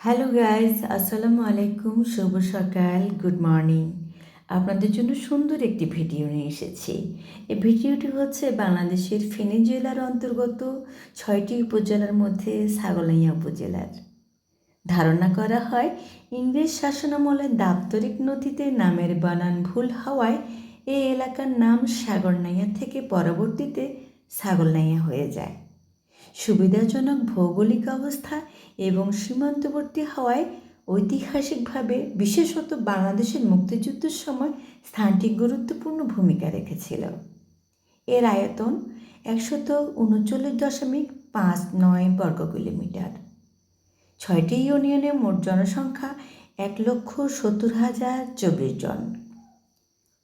Hello guys আসসালামু আলাইকুম শুভ সকাল গুড মর্নিং আপনাদের জন্য সুন্দর একটি ভিডিও নিয়ে এসেছি। এই ভিডিওটি হচ্ছে বাংলাদেশের ফেনী জেলার অন্তর্গত ছয়টি উপজেলার মধ্যে ছাগলাইয়া উপজেলার। ধারণা করা হয়, ইংরেজ শাসনামলে দাপ্তরিক নথিতে নামের বানান ভুল হওয়ায় এই এলাকার নাম সাগরনাইয়া থেকে পরবর্তীতে ছাগলনাইয়া হয়ে যায়। সুবিধাজনক ভৌগোলিক অবস্থা এবং সীমান্তবর্তী হওয়ায় ঐতিহাসিকভাবে বিশেষত বাংলাদেশের মুক্তিযুদ্ধের সময় স্থানটি গুরুত্বপূর্ণ ভূমিকা রেখেছিল। এর আয়তন একশত উনচল্লিশ দশমিক পাঁচ নয় বর্গ কিলোমিটার। ছয়টি ইউনিয়নে মোট জনসংখ্যা এক লক্ষ সত্তর হাজার চব্বিশ জন।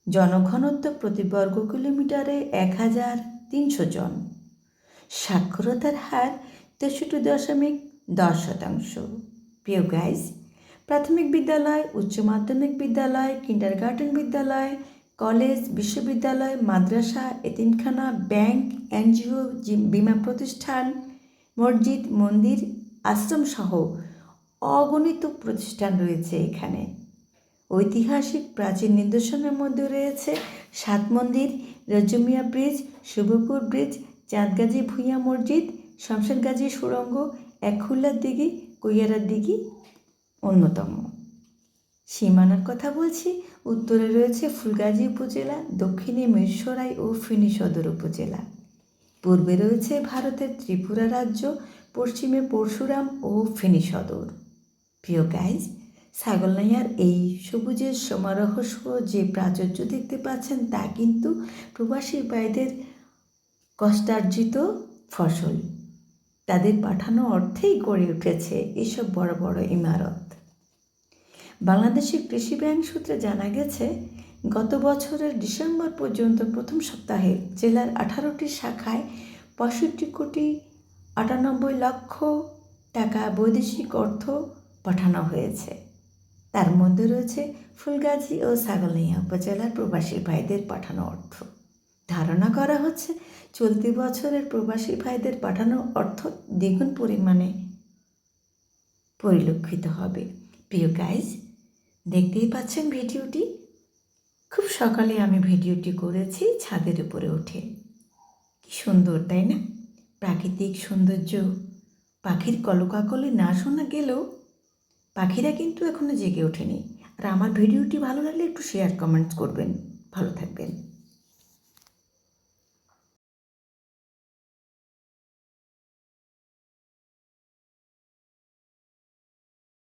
জনঘনত্ব প্রতি বর্গ কিলোমিটারে এক হাজার তিনশো জন। সাক্ষরতার হার তেষট্টি দশমিক দশ শতাংশ। প্রিয় গাইজ প্রাথমিক বিদ্যালয়, উচ্চ মাধ্যমিক বিদ্যালয় কিন্ডারগার্টেন বিদ্যালয় কলেজ বিশ্ববিদ্যালয়, মাদ্রাসা, এতিমখানা ব্যাংক এনজিও বিমা প্রতিষ্ঠান, মসজিদ, মন্দির, আশ্রম সহ অগণিত প্রতিষ্ঠান রয়েছে এখানে। ঐতিহাসিক প্রাচীন নিদর্শনের মধ্যে রয়েছে সাত মন্দির রজমিয়া ব্রিজ শুভপুর ব্রিজ চাঁদগাজী ভূঁইয়া মসজিদ শমশেরগাজী সুড়ঙ্গ একখুল্লার দিঘি, কৈয়ারার দিঘি অন্যতম। সীমানার কথা বলছি, উত্তরে রয়েছে ফুলগাজী উপজেলা, দক্ষিণে মিরসরাই ও ফেনী সদর উপজেলা। পূর্বে রয়েছে ভারতের ত্রিপুরা রাজ্য, পশ্চিমে পরশুরাম ও ফেনী সদর। প্রিয় গাইজ ছাগলনাইয়ার এই সবুজের সমারহস্য যে প্রাচুর্য দেখতে পাচ্ছেন তা কিন্তু প্রবাসী ভাইদের কষ্টার্জিত ফসল। তাদের পাঠানো অর্থেই গড়ে উঠেছে এসব বড় বড় ইমারত। বাংলাদেশের কৃষি ব্যাংক সূত্রে জানা গেছে, গত বছরের ডিসেম্বর পর্যন্ত প্রথম সপ্তাহে জেলার আঠারোটি শাখায় পঁয়ষট্টি কোটি আটানব্বই লক্ষ টাকা বৈদেশিক অর্থ পাঠানো হয়েছে। তার মধ্যে রয়েছে ফুলগাজী ও সাগলিয়া উপজেলার প্রবাসী ভাইদের পাঠানো অর্থ। ধারণা করা হচ্ছে চলতি বছরের প্রবাসী ভাইদের পাঠানো অর্থ দ্বিগুণ পরিমাণে পরিলক্ষিত হবে। প্রিয় গাইজ দেখতেই পাচ্ছেন ভিডিওটি? খুব সকালে আমি ভিডিওটি করেছি ছাদের উপরে উঠে। কি সুন্দর, তাই না? প্রাকৃতিক সৌন্দর্য। পাখির কলকাকলে না শোনা গেলেও পাখিরা কিন্তু এখনও জেগে ওঠেনি। আর আমার ভিডিওটি ভালো লাগলে একটু শেয়ার কমেন্টস করবেন। ভালো থাকবেন।